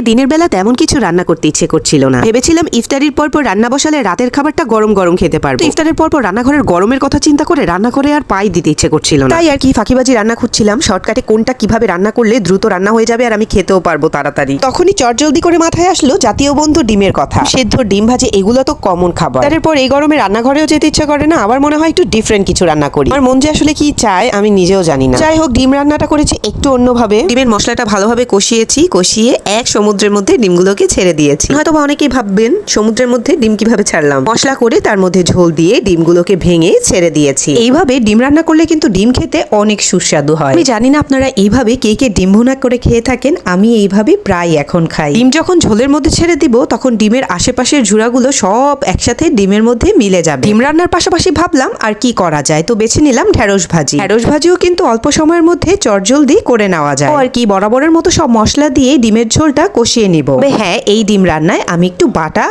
আজকে দিনের বেলা তেমন কিছু রান্না করতে ইচ্ছে করছিল না। ভেবেছিলাম ইফতারির পর পর রান্না বসালে রাতের খাবারটা গরম গরম খেতে পারব। ইফতারের পর পর রান্নাঘরের গরমের কথা চিন্তা করে রান্না করে আর পাই দিতে ইচ্ছে করছিল না। তাই আর কি, ফাঁকিবাজি রান্না খুঁজছিলাম, শর্টকাটে কোনটা কীভাবে রান্না করলে দ্রুত রান্না হয়ে যাবে আর আমি খেতেও পারব তাড়াতাড়ি। তখনই চটজলদি করে মাথায় আসলো জাতীয় বন্ধু ডিমের কথা। সেদ্ধ ডিম ভাজি এগুলো তো কমন খাবার। তারপর এই গরমে রান্নাঘরেও যেতে ইচ্ছে করে না আবার মনে হয় একটু ডিফারেন্ট কিছু রান্না করি। আমার মন যে আসলে কি চায়, আমি নিজেও জানি না। যাই হোক, ডিম রান্নাটা করেছি একটু অন্যভাবে। ডিমের মশলাটা ভালোভাবে কষিয়েছি, কষিয়ে এক সমুদ্রের মধ্যে ডিমগুলোকে ছেড়ে দিয়েছি। হয়তো বা অনেকেই ভাববেন, সমুদ্রের মধ্যে ডিম কীভাবে ছাড়লাম? মশলা করে তার মধ্যে ঝোল দিয়ে ডিমগুলোকে ভেঙে ছেড়ে দিয়েছি। এইভাবে ডিম রান্না করলে কিন্তু ডিম খেতে অনেক সুস্বাদু হয়। আমি জানি না আপনারা এইভাবে কে কে ডিম ভুনা করে খেয়ে থাকেন, আমি এইভাবে প্রায় এখন খাই। ডিম যখন ঝোলের মধ্যে ছেড়ে দিব, তখন ডিমের আশেপাশের ঝুড়াগুলো সব একসাথে ডিমের মধ্যে মিলে যাবে। ডিম রান্নার পাশাপাশি ভাবলাম, আর কি করা যায়? তো বেছে নিলাম ঢেঁড়স ভাজি। ঢেঁড়স ভাজিও কিন্তু অল্প সময়ের মধ্যে চটজলদি করে নেওয়া যায়। আর কি, বরাবরের মতো সব মশলা দিয়ে ডিমের ঝোলটা কষিয়ে নিব। তবে হ্যাঁ এই ডিম রান্নায় আমি একটু বাটা,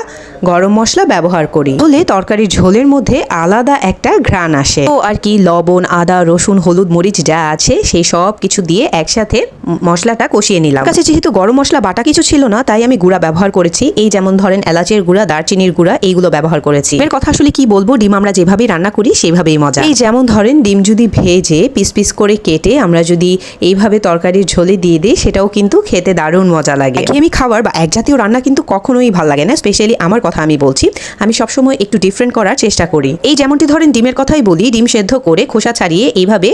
গরম মশলা ব্যবহার করি। হলে তরকারির ঝোলের মধ্যে আলাদা একটা ঘ্রাণ আসে। ও আর কি, লবণ, আদা, রসুন, হলুদ, মরিচ যা আছে, সেই সব কিছু দিয়ে একসাথে মশলাটা কষিয়ে নিলাম। কাছে যেহেতু গরম মশলা বাটা কিছু ছিল না, তাই আমি গুঁড়া ব্যবহার করেছি। এই যেমন ধরেন এলাচের গুঁড়া, দারচিনির গুঁড়া, এইগুলো ব্যবহার করেছি। এর কথা আসলে কি বলব, ডিম আমরা যেভাবেই রান্না করি, সেভাবেই মজা। এই যেমন ধরেন, ডিম যদি ভেজে পিস পিস করে কেটে আমরা যদি এইভাবে তরকারির ঝোলে দিয়ে দিই, সেটাও কিন্তু খেতে দারুণ মজা লাগে। আমি খাবার বা এক জাতীয় রান্না কিন্তু কখনোই ভালো লাগে না স্পেশালি আমার কথা আমি বলছি। আমি সবসময় একটু ডিফারেন্ট করার চেষ্টা করি। এই যেমনটি ধরেন ডিমের কথাই বলি, ডিম সেদ্ধ করে খোসা ছাড়িয়ে এইভাবে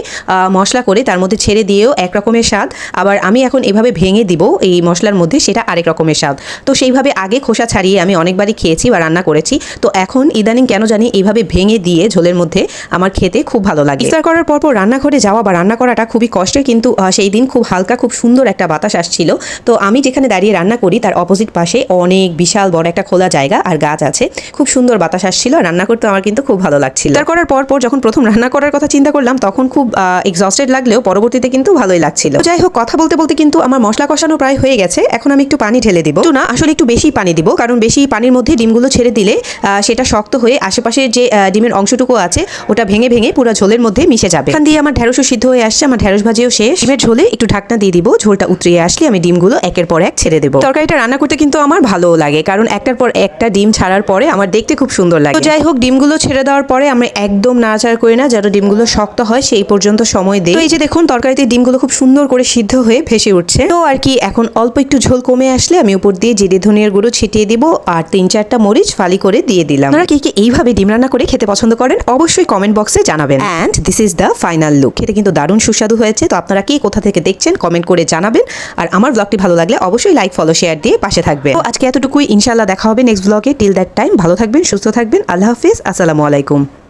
মশলা করে তার মধ্যে ছেড়ে দিয়েও এক রকমের স্বাদ। আবার আমি এখন এভাবে ভেঙে দিব এই মশলার মধ্যে, সেটা আরেক রকমের স্বাদ। তো সেইভাবে আগে খোসা ছাড়িয়ে আমি অনেকবারই খেয়েছি বা রান্না করেছি। তো এখন ইদানিং কেন জানি এইভাবে ভেঙে দিয়ে ঝোলের মধ্যে আমার খেতে খুব ভালো লাগে। ইফতার করার পর পর রান্নাঘরে যাওয়া বা রান্না করাটা খুবই কষ্টের, কিন্তু সেই দিন খুব হালকা, খুব সুন্দর একটা বাতাস আসছিল। তো আমি যেখানে দাঁড়িয়ে রান্না করি, তার অপোজিট পাশে অনেক বিশাল বড় একটা খোলা জায়গা আর গাছ আছে। খুব সুন্দর বাতাস আসছিল আর রান্না করতে আমার কিন্তু খুব ভালো লাগছিল। ইফতার করার পর পর যখন প্রথম রান্না করার কথা চিন্তা করলাম, তখন খুব এক্সস্টেড লাগলেও পরবর্তীতে কিন্তু ভালোই লাগছিল। যাই হোক, কথা বলতে বলতে কিন্তু আমার মশলা কষানো প্রায় হয়ে গেছে। এখন আমি একটু পানি ঢেলে দিব। না, আসলে একটু বেশি পানি দিব, কারণ বেশি পানির মধ্যে ডিমগুলো ছেড়ে দিলে সেটা শক্ত হয়ে আশেপাশের যে ডিমের অংশটুকু আছে, ওটা ভেঙে ভেঙে পুরো ঝোলের মধ্যে মিশে যাবে। এখান দিয়ে আমার ঢেঁড়সও সিদ্ধ হয়ে আসছে, আমার ঢেঁড়স ভাজিও শেষ। ডিমের ঝোলে একটু ঢাকনা দিয়ে দিব, ঝোলটা উতরিয়ে আসলে আমি ডিমগুলো একের পর এক ছেড়ে দেবো তরকারিটা রান্না করতে কিন্তু আমার ভালোও লাগে কারণ একটার পর একটা ডিম ছাড়ার পরে আমার দেখতে খুব সুন্দর লাগে। তো যাই হোক ডিমগুলো ছেড়ে দেওয়ার পরে আমি একদম নাড়াচাড়া করি না যেন ডিমগুলো শক্ত হয় সেই পর্যন্ত সময় তো এই যে দেখুন তরকারিতে ডিমগুলো খুব সুন্দর করে সিদ্ধ হয়ে ভেসে উঠছে। তো আর কি এখন অল্প একটু ঝোল কমে আসলে আমি উপর দিয়ে জিরে ধনিয়ার গুঁড়ো ছিটিয়ে দিব আর তিন চারটা মরিচ ফালি করে দিয়ে দিলাম। আপনারা কি কি এইভাবে ডিম রান্না করে খেতে পছন্দ করেন অবশ্যই কমেন্ট বক্সে জানাবেন। And this is the final look খেতে কিন্তু দারুণ সুস্বাদু হয়েছে তো আপনারা কি কোথা থেকে দেখছেন কমেন্ট করে জানাবেন। আর আমার ব্লগটি ভালো লাগলে অবশ্যই লাইক ফলো শেয়ার দিয়ে পাশে থাকবে তো আজকে এতটুকুই। ইনশাল্লাহ দেখা হবে নেক্সট ব্লগে টিল দ্যাট টাইম ভালো থাকবেন, সুস্থ থাকবেন। আল্লাহ হাফিজ। আসসালামু আলাইকুম।